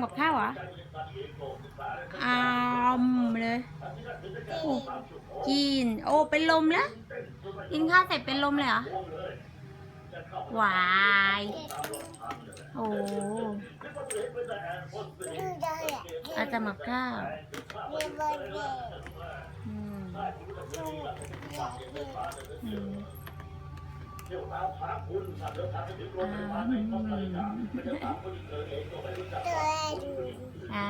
ำกับข้าวเหรออามเลยโอ้กิน โอ้ เป็นลมแล้ว กินข้าวเสร็จเป็นลมเลยเหรอวายโอ้ดูได้อะอาจะกับข้าวอืมอืม ตัวดูอ่า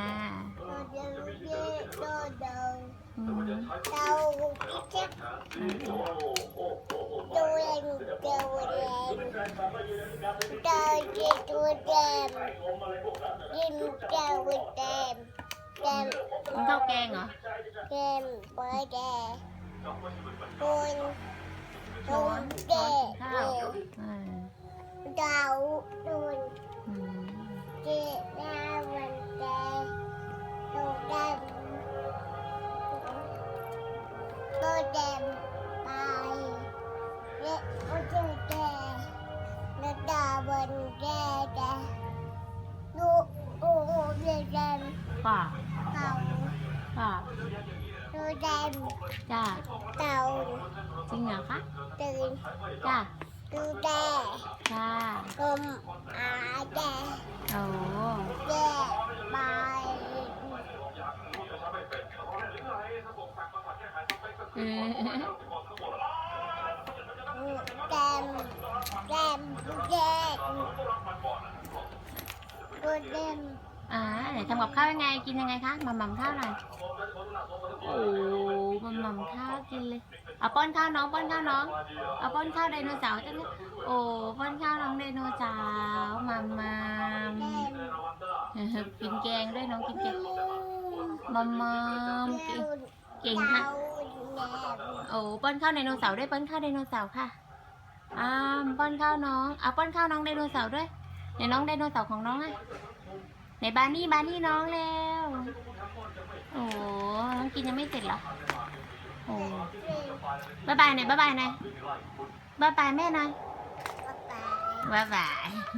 ตัวดูเยอะตัวดูอืมเตาเจ็บอืมตัวเองตัวเองตัวเจ็บตัวเต็มยิ้มตัวเต็มเต็มกินข้าวแกงเหรอเต็มเปิดแดงคนคช้อนนช้เด็อนกกินข้าวอ่าดาวโดนอืมเจ็บหน้าวันแดงตัวเต็มตัวเต็มไปเละโอ้เจ็บแดงแล้วดาววันแดงแดงดูโอ้โหเจ็บแดงป่าเต่าป่า ตัวแดงจ้าเต่าจริงเหรอคะตื่นจ้าดูแดงจ้ากลมอาแดงโอ้แดงไปเออแดงแดงแดงดูแดง อ่าไหนทำกับข้าวยังไงกินยังไงคะหม่ำหม่ำข้าวหน่อยโอ้หม่ำหม่ำข้าวกินเลยเอาป้อนข้าวน้องป้อนข้าวน้องเอาป้อนข้าวไดโนเสาร์จังเลยโอ้ป้อนข้าวน้องไดโนเสาร์หม่ำหม่ำกินแกงด้วยน้องกินแกงหม่ำหม่ำเก่งเก่งค่ะโอ้ป้อนข้าวไดโนเสาร์ด้วยป้อนข้าวไดโนเสาร์ค่ะอ่าป้อนข้าวน้องเอาป้อนข้าวน้องไดโนเสาร์ด้วยไหนน้องไดโนเสาร์ของน้องอะ ในบานี่บานี่น้องแล้ว โอ้น้องกินยังไม่เสร็จเหรอ โอ้บายบายหน่อยบายบายหน่อยบายบายแม่หน่อยป๊าป๊าบายบาย